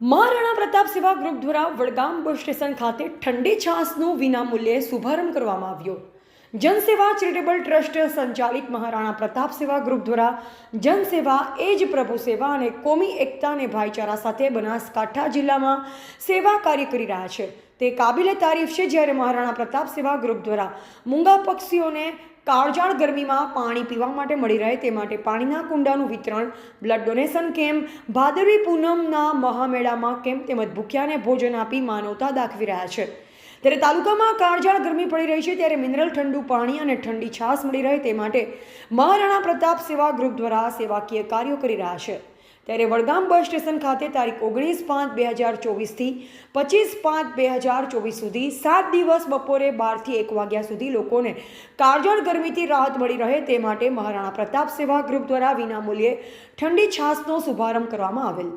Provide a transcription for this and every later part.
Maharana Pratap Seva group દ્વારા Vadgam bus station ખાતે ઠંડી છાસનું વિનામૂલ્યે શુભારંભ કરવામાં આવ્યો. જનસેવા ચેરિટેબલ ટ્રસ્ટ સંચાલિત મહારાણા પ્રતાપ સેવા ગ્રુપ દ્વારા જનસેવા, એ જ પ્રભુ સેવા અને કોમી એકતા અને ભાઈચારા સાથે બનાસકાંઠા જિલ્લામાં સેવા કાર્ય કરી રહ્યા છે. તે કાબિલે તારીફ છે જ્યારે મહારાણા પ્રતાપ સેવા ગ્રુપ દ્વારા મૂંગા પક્ષીઓને કાળજાળ ગરમીમાં પાણી પીવા માટે મળી રહે તે માટે પાણીના કુંડાનું વિતરણ બ્લડ ડોનેશન કેમ્પ, ભાદરવી પૂનમના મહામેળામાં કેમ્પ તેમજ ભૂખ્યાને ભોજન આપી માનવતા દાખવી રહ્યા છે. ત્યારે તાલુકામાં કાળજાળ ગરમી પડી રહી છે ત્યારે મિનરલ ઠંડુ પાણી અને ઠંડી છાશ મળી રહે તે માટે મહારાણા પ્રતાપ સેવા ગ્રુપ દ્વારા સેવાકીય કાર્યો કરી રહ્યા છે. ત્યારે વડગામ બસ સ્ટેશન ખાતે તારીખ ઓગણીસ પાંચ બે હજાર ચોવીસથી પચીસ પાંચ બે હજાર ચોવીસ સુધી સાત દિવસ બપોરે બારથી એક વાગ્યા સુધી લોકોને કાળજળ ગરમીથી રાહત મળી રહે તે માટે મહારાણા પ્રતાપ સેવા ગ્રુપ દ્વારા વિનામૂલ્યે ઠંડી છાશનો શુભારંભ કરવામાં આવેલ.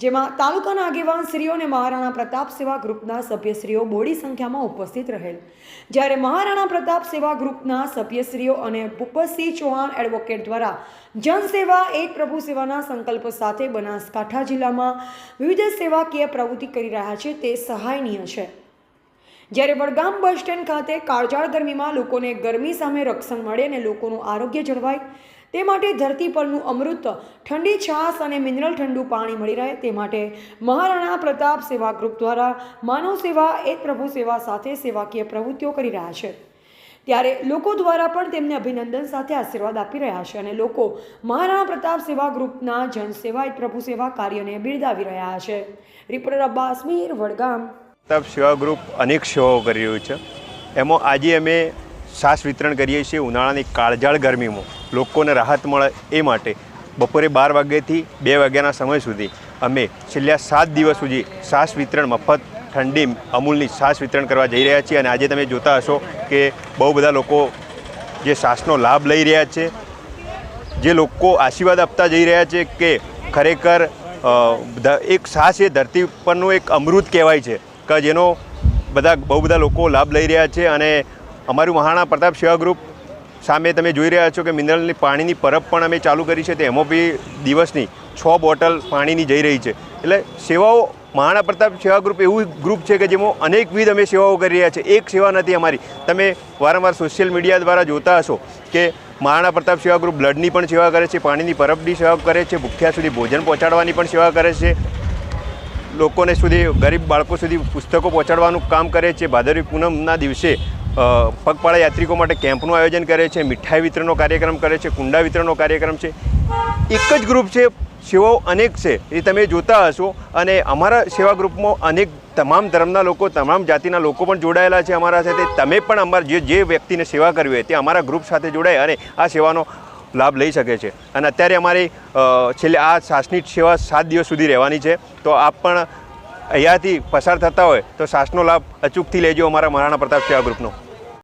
જેમાં તાલુકાના આગેવાન શ્રીઓ અને મહારાણા પ્રતાપ સેવા ગ્રુપના સભ્યશ્રીઓ બોડી સંખ્યામાં ઉપસ્થિત રહેલ. જ્યારે મહારાણા પ્રતાપ સેવા ગ્રુપના સભ્યશ્રીઓ અને ભૂપતસિંહ ચૌહાણ એડવોકેટ દ્વારા જનસેવા, એક પ્રભુ સેવાના સંકલ્પ સાથે બનાસકાંઠા જિલ્લામાં વિવિધ સેવાકીય પ્રવૃત્તિ કરી રહ્યા છે તે સહાયનીય છે. જ્યારે વડગામ બસ સ્ટેન્ડ ખાતે કાળજાળ ગરમીમાં લોકોને ગરમી સામે રક્ષણ મળે અને લોકોનું આરોગ્ય જળવાય તે માટે ધરતી પરનું અમૃત, ઠંડી છાશ અને મિનરલ ઠંડુ પાણી મળી રહે. તે માટે મહારાણા પ્રતાપ સેવા ગ્રુપ દ્વારા માનવ સેવા એક પ્રભુ સેવા સાથે સેવાકીય પ્રવૃત્તિઓ કરી રહ્યા છે. ત્યારે લોકો દ્વારા પણ તેમને અભિનંદન સાથે આશીર્વાદ આપી રહ્યા છે અને લોકો મહારાણા પ્રતાપ સેવા ગ્રુપના જનસેવા એક પ્રભુ સેવા કાર્યને બિરદાવી રહ્યા છે. રિપોર્ટર અબ્બાસ મીર, વડગામ. પ્રતાપ સેવા ગ્રુપ અનેક સેવાઓ કરી રહ્યું છે. એમાં આજે અમે શ્વાસ વિતરણ કરીએ છીએ ઉનાળાની કાળજાળ ગરમીમાં. લોકોને રાહત મળે એ માટે બપોરે બાર વાગ્યાથી બે વાગ્યાના સમય સુધી અમે છેલ્લા સાત દિવસ સુધી શ્વાસ વિતરણ મફત, ઠંડી, અમૂલની શ્વાસ વિતરણ કરવા જઈ રહ્યા છીએ અને આજે તમે જોતા હશો કે બહુ બધા લોકો જે શ્વાસનો લાભ લઈ રહ્યા છે, જે લોકો આશીર્વાદ આપતા જઈ રહ્યા છે કે ખરેખર એક શ્વાસ એ ધરતી પરનું એક અમૃત કહેવાય છે. કે જેનો બધા, બહુ બધા લોકો લાભ લઈ રહ્યા છે અને અમારું મહાણા પ્રતાપ સેવા ગ્રુપ સામે તમે જોઈ રહ્યા છો કે મિનરલની પાણીની પરબ પણ અમે ચાલુ કરી છે તો એમાં બી દિવસની છ બોટલ પાણીની જઈ રહી છે. એટલે સેવાઓ મહારાણા પ્રતાપ સેવા ગ્રુપ એવું ગ્રુપ છે કે જેમાં અનેકવિધ અમે સેવાઓ કરી રહ્યા છે. એક સેવા નથી અમારી. તમે વારંવાર સોશિયલ મીડિયા દ્વારા જોતા હશો કે મહારાણા પ્રતાપ સેવા ગ્રુપ બ્લડની પણ સેવા કરે છે, પાણીની પરબની સેવા કરે છે, ભૂખ્યા સુધી ભોજન પહોંચાડવાની પણ સેવા કરે છે. લોકોને સુધી, ગરીબ બાળકો સુધી પુસ્તકો પહોંચાડવાનું કામ કરે છે. ભાદરવી પૂનમના દિવસે પગપાળા યાત્રિકો માટે કેમ્પનું આયોજન કરે છે, મીઠાઈ વિતરણનો કાર્યક્રમ કરે છે, કુંડા વિતરણનો કાર્યક્રમ છે. એક જ ગ્રુપ છે, સેવાઓ અનેક છે, એ તમે જોતા હશો. અને અમારા સેવા ગ્રુપમાં અનેક તમામ ધર્મના લોકો, તમામ જાતિના લોકો પણ જોડાયેલા છે અમારા સાથે. તમે પણ અમારા જે જે વ્યક્તિને સેવા કરવી હોય તે અમારા ગ્રુપ સાથે જોડાય અને આ સેવાનો લાભ લઈ શકે છે. અને અત્યારે અમારી છેલ્લે આ શ્વાસની સેવા સાત દિવસ સુધી રહેવાની છે. તો આપ પણ અહીંયાથી પસાર થતા હોય તો શ્વાસનો લાભ અચૂકથી લેજો અમારા મહારાણા પ્રતાપ સેવા ગ્રુપનો.